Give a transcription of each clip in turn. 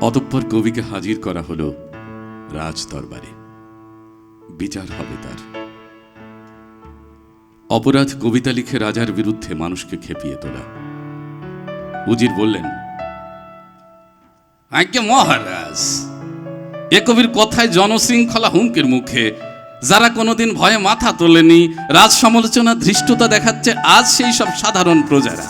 অতঃপর কবিকে হাজির করা হলো রাজ দরবারে বিচার হবে তার। অপরাধ কবিতা লিখে রাজার বিরুদ্ধে মানুষকে খেপিয়ে তোলা। উজির বললেন মহারাজ, এ কবির কথায় জনশৃঙ্খলা হুমকির মুখে যারা কোনোদিন ভয়ে মাথা তোলেনি রাজ সমালোচনা ধৃষ্টতা দেখাচ্ছে আজ সেই সব সাধারণ প্রজারা।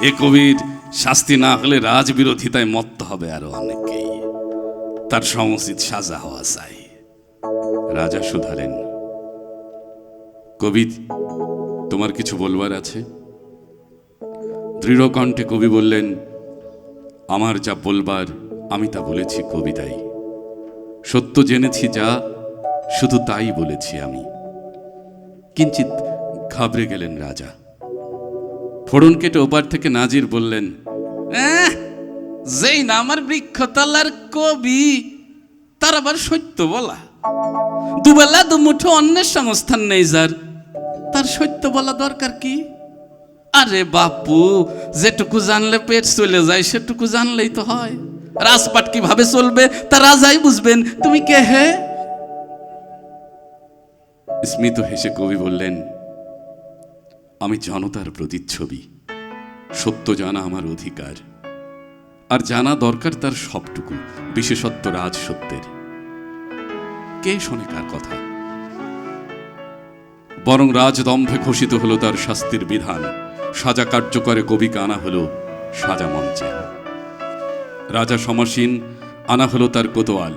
এ কবির শাস্তি না হলে রাজবিরোধিতায় মত্ত হবে আরও অনেকেই। তার সমুচিত সাজা হওয়া চাই। রাজা শুধালেন কবি, তোমার কিছু বলবার আছে? দৃঢ় কণ্ঠে কবি বললেন, আমার যা বলবার, আমি তা বলেছি কবিতায়। সত্য জেনেছি যা, শুধু তাই বলেছি আমি। কিঞ্চিত ঘাবড়ে গেলেন রাজা। ফোড়ন কেটে ওপার থেকে নাজির বললেন "এহ, যেই না আমার বৃক্ষতলার কবি তার আবার সত্য বলা। দুবেলা দুমুঠো অন্যের সংস্থান নেই যার। তার সত্য বলা দরকার কি? আরে বাপু যেটুকু জানলে পেট চলে যায় সেটুকু জানলেই তো হয়। রাজপাট কীভাবে চলবে তা রাজাই বুঝবেন। তুমি কে হে? স্মিত হেসে কবি বললেন আমি জনতার প্রতিচ্ছবি। সত্য জানা আমার অধিকার। আর জানা দরকার তার সবটুকু, বিশেষত্ব রাজ সত্যের কে শোনে কার কথা? বরং রাজদম্ভে ঘোষিত হলো তার শাস্তির বিধান। সাজা কার্যকরে কবিকে আনা হলো সাজা মঞ্চে। রাজা সমাসীন, আনা হলো তার কোতোয়াল।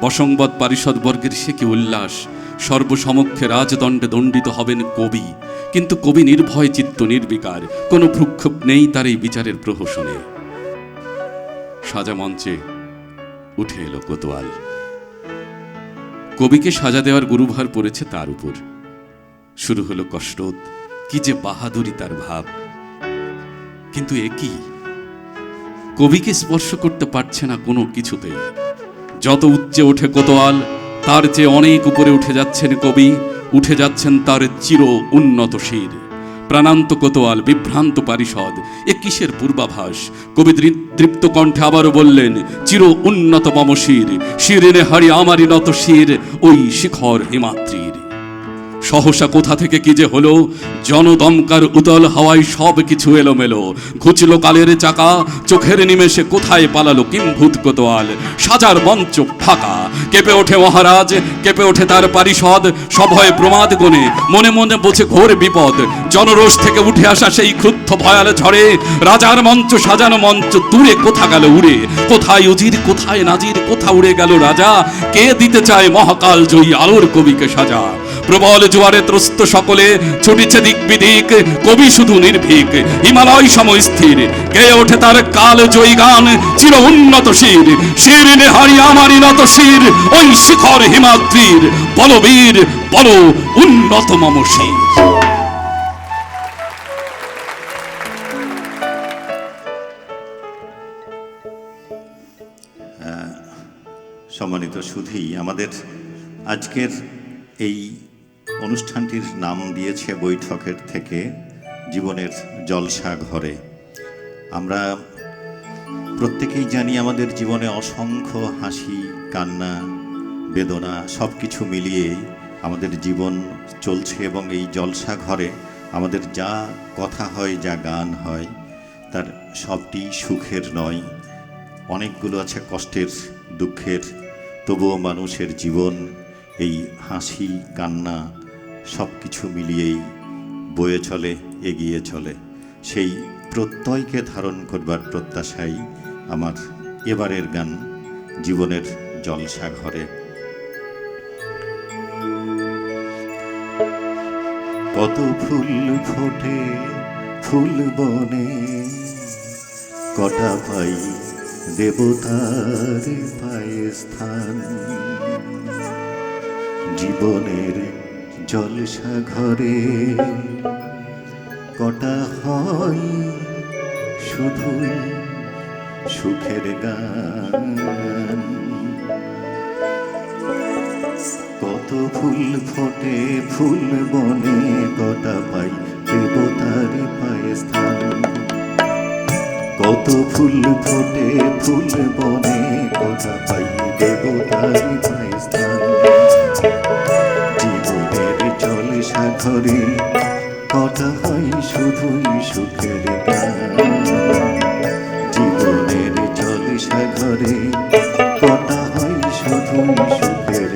বসংবদ পারিষদ বর্গের সে কি উল্লাস সর্বসমক্ষে রাজদণ্ডে দণ্ডিত হবেন কবি। কিন্তু কবি নির্ভয় চিত্ত নির্বিকার, কোনো ভ্রুক্ষেপ নেই তার এই বিচারের প্রহসনে। সাজা মঞ্চে উঠে এলো কোতোয়াল। কবিকে সাজা দেওয়ার গুরুভার পড়েছে তার উপর। শুরু হলো কষ্টত কি যে বাহাদুরি তার ভাব। কিন্তু এ কি? কবিকে স্পর্শ করতে পারছে না কোনো কিছুতেই। যত উচ্চে ওঠে কোতোয়াল তার চেয়ে অনেক উপরে উঠে যাচ্ছেন কবি, উঠে যাচ্ছেন তার চির উন্নত শির। প্রাণান্ত কোতোয়াল বিভ্রান্ত পারিষদ, এ কিসের পূর্বাভাস? কবি তৃপ্ত কণ্ঠে আবারও বললেন, চির উন্নত মম শির শিরে হারি আমারি নত শির, ওই শিখর হিমাত্রীর সহসা কোথা থেকে কি যে হলো? জনদমকার উতল হাওয়ায় সব কিছু এলোমেলো। ঘুচলো কালের চাকা, চোখের নিমেষে কোথায় পালালো কিম্ভূত কোতোয়াল? সাজার মঞ্চ ফাঁকা। কেঁপে ওঠে মহারাজ, কেঁপে ওঠে তার পারিষদ। সভয়ে প্রমাদ গনে মনে মনে বোঝে ঘোর বিপদ। জনরোষ থেকে উঠে আসা সেই ক্রুদ্ধ ভয়াল ঝড়ে। রাজার মঞ্চ, সাজানো মঞ্চ, দূরে কোথা গেল উড়ে? কোথায় উজির, কোথায় নাজির, কোথা উড়ে গেল রাজা? কে দিতে চায় মহাকাল জয়ী আলোর কবিকে সাজা? প্রবল জোয়ারে ত্রস্ত সকলে, ছুটিছে দিক বিদিক কবি শুধু নির্ভীক। হিমালয় সমস্থির গেয়ে ওঠে তার কাল জয়ী গান, চির উন্নত শির। শির নেহারি আমারই নত শির, ওই শিখর হিমাদ্রির। বলবীর বল উন্নত মম শির। সম্মানিত সুধী, আমাদের আজকের এই অনুষ্ঠানটির নাম দিয়েছে বৈঠকের থেকে জীবনের জলসা ঘরে। আমরা প্রত্যেকেই জানি আমাদের জীবনে অসংখ্য হাসি, কান্না, বেদনা সব কিছু মিলিয়ে আমাদের জীবন চলছে এবং এই জলসা ঘরে আমাদের যা কথা হয়, যা গান হয়, তার সবটি সুখের নয়। অনেকগুলো আছে কষ্টের, দুঃখের, তবুও মানুষের জীবন এই হাসি, কান্না সব কিছু মিলিয়েই বয়ে চলে, এগিয়ে চলে। সেই প্রত্যয়কে ধারণ করবার প্রত্যাশাই আমার এবারের গান জীবনের জলসা ঘরে। কত ফুল ফোটে ফুল বনে, কটা পাই দেবতার পায়ে স্থান। জীবনের জলসা ঘরে কটা হয় শুধুই সুখের গান। কত ফুল ফোটে ফুল বনে, কটা পাই দেবতার পায়ে স্থান। কত ফুল ফোটে ফুল বনে কথা পাই দেবতারি পায় স্থান। সাগরে কটা হয় শুধুই সুখের জীবনের জল সাগরে কটা হয় শুধু সুখের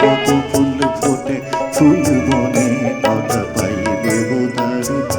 কত ফুল ফোটে ফুল বনে কটা পাই দেবতার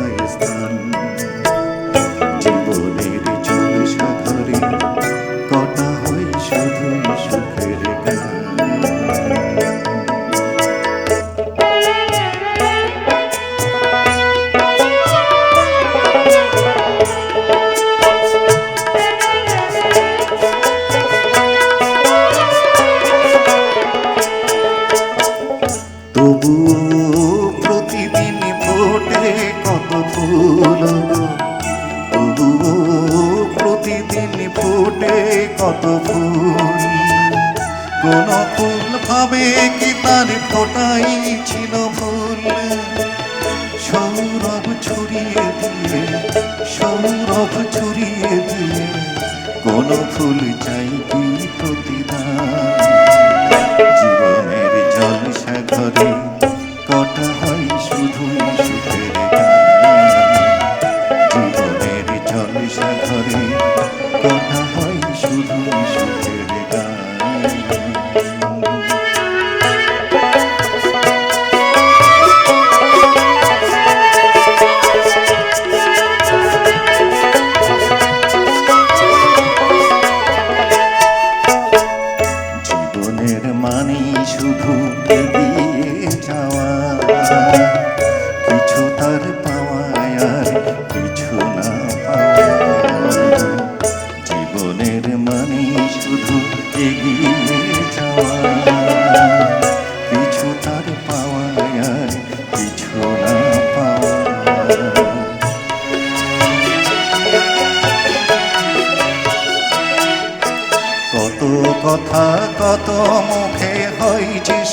ফোটে কত ফুল। কোন ফুল ভাবে কি তার ফোটাই ছিল ফুল সৌরভ ছড়িয়ে দিয়ে, সৌরভ ছড়িয়ে দিয়ে কোন ফুল চাই সুখের মানে শুধু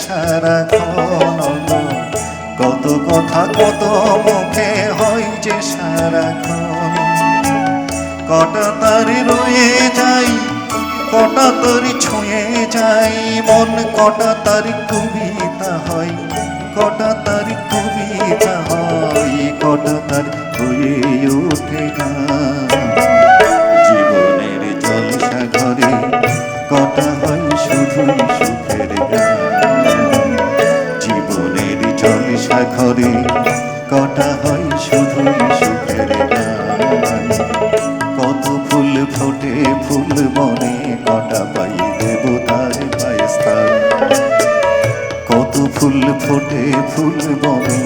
সারাক্ষণ। কত কথা, কত মুখে হয় যে সারাক্ষণ কটা তারি রয়ে যাই কটা তারি ছুঁয়ে যাই মন কটা তারি কবিতা হয়, কটা তারি কবিতা হয়, কটা তারি হয়ে ওঠে গান জীবনের জল সাগরে কটা হয় শুধুই সুখের গান সাগরে কটা হয় শুধুই সুখের গান। কত ফুল ফোটে, ফুল বনে, কটা পাই দেবতার পায় স্থান। কত ফুল ফোটে, ফুল বনে